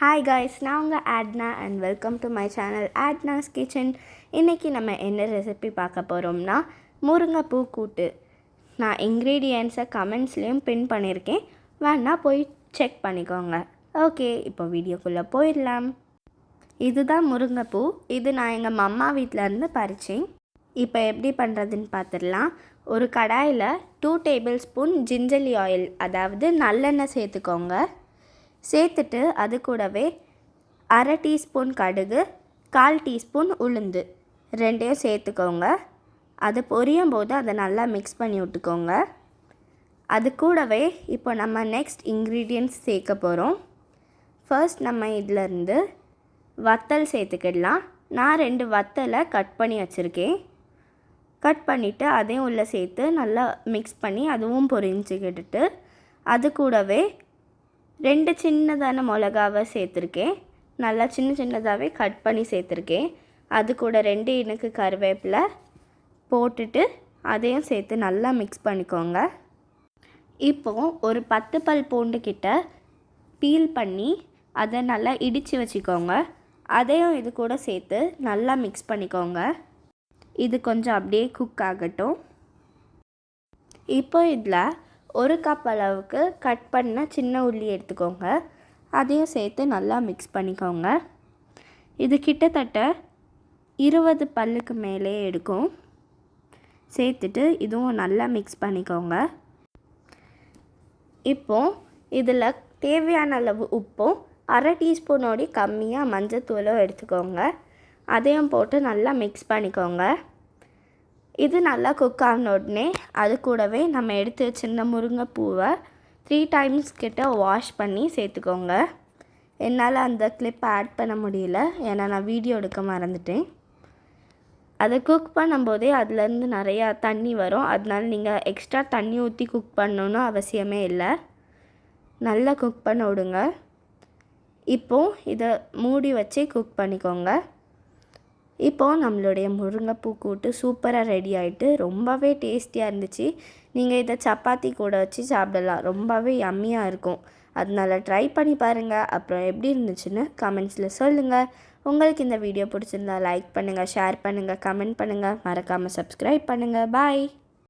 Hi guys நான் உங்கள் Adna and welcome to my channel Adna's kitchen இன்றைக்கி நம்ம என்ன ரெசிபி பார்க்க போகிறோம்னா முருங்கைப்பூ கூட்டு. நான் இன்க்ரீடியன்ஸை கமெண்ட்ஸ்லேயும் பின் பண்ணியிருக்கேன் வேணா போய் செக் பண்ணிக்கோங்க. ஓகே இப்போ வீடியோக்குள்ளே போயிடலாம். இதுதான் முருங்கைப்பூ. இது நான் எங்கள் மம்மா வீட்டிலேருந்து பறித்தேன் இப்போ எப்படி பண்ணுறதுன்னு பார்த்துடலாம் ஒரு கடாயில் two tablespoon gingelly oil அதாவது நல்லெண்ணெய் சேர்த்துக்கோங்க. சேர்த்துட்டு அது கூடவே அரை டீஸ்பூன் கடுகு கால் டீஸ்பூன் உளுந்து ரெண்டையும் சேர்த்துக்கோங்க. அது பொரியும் போது அதை நல்லா மிக்ஸ் பண்ணி விட்டுக்கோங்க. அது கூடவே இப்போ நம்ம நெக்ஸ்ட் இன்க்ரீடியன்ட்ஸ் சேர்க்க போகிறோம் ஃபர்ஸ்ட் நம்ம இதிலருந்து வத்தல் சேர்த்துக்கிடலாம். நான் ரெண்டு வத்தலை கட் பண்ணி வச்சுருக்கேன். கட் பண்ணிவிட்டு அதையும் உள்ளே சேர்த்து நல்லா மிக்ஸ் பண்ணி அதுவும் பொரிஞ்சுக்கிட்டுட்டு அது கூடவே ரெண்டு சின்னதான மிளகாவை சேர்த்துருக்கேன். நல்லா சின்ன சின்னதாகவே கட் பண்ணி சேர்த்துருக்கேன். அது கூட ரெண்டு இனுக்கு கருவேப்பிலை போட்டுட்டு அதையும் சேர்த்து நல்லா மிக்ஸ் பண்ணிக்கோங்க. இப்போது ஒரு பத்து பல் பூண்டு கிட்ட பீல் பண்ணி அதை நல்லா இடித்து வச்சுக்கோங்க. அதையும் இது கூட சேர்த்து நல்லா மிக்ஸ் பண்ணிக்கோங்க. இது கொஞ்சம் அப்படியே குக் ஆகட்டும். இப்போ இதில் ஒரு கப் அளவுக்கு கட் பண்ண சின்ன உள்ளி எடுத்துக்கோங்க. அதையும் சேர்த்து நல்லா மிக்ஸ் பண்ணிக்கோங்க. இது கிட்டத்தட்ட இருபது பல்லுக்கு மேலே எடுக்கும். சேர்த்துட்டு இதுவும் நல்லா மிக்ஸ் பண்ணிக்கோங்க. இப்போது இதில் தேவையான அளவு உப்பும் அரை டீஸ்பூனோடி கம்மியாக மஞ்சத்தூளும் எடுத்துக்கோங்க. அதையும் போட்டு நல்லா மிக்ஸ் பண்ணிக்கோங்க. இது நல்லா குக் ஆன உடனே அது கூடவே நம்ம எடுத்து வச்சுருந்த முருங்கைப்பூவை த்ரீ டைம்ஸ் கிட்ட வாஷ் பண்ணி சேர்த்துக்கோங்க. என்னால் அந்த கிளிப் ஆட் பண்ண முடியல. ஏன்னா நான் வீடியோ எடுக்க மறந்துட்டேன். அதை குக் பண்ணும்போதே அதுலேருந்து நிறையா தண்ணி வரும். அதனால நீங்கள் எக்ஸ்ட்ரா தண்ணி ஊற்றி குக் பண்ணணுன்னு அவசியமே இல்லை. நல்லா குக் பண்ண விடுங்க. இப்போது இதை மூடி வச்சு குக் பண்ணிக்கோங்க. இப்போது நம்மளுடைய முருங்கைப்பூ கூட்டு சூப்பராக ரெடி ஆகிட்டு ரொம்பவே டேஸ்டியாக இருந்துச்சு. நீங்கள் இதை சப்பாத்தி கூட வச்சு சாப்பிடலாம். ரொம்பவே யம்மியாக இருக்கும். அதனால ட்ரை பண்ணி பாருங்கள் அப்புறம் எப்படி இருந்துச்சுன்னு கமெண்ட்ஸில் சொல்லுங்கள் உங்களுக்கு இந்த வீடியோ பிடிச்சிருந்தா லைக் பண்ணுங்கள் ஷேர் பண்ணுங்கள் கமெண்ட் பண்ணுங்கள் மறக்காமல் சப்ஸ்கிரைப் பண்ணுங்கள் பாய்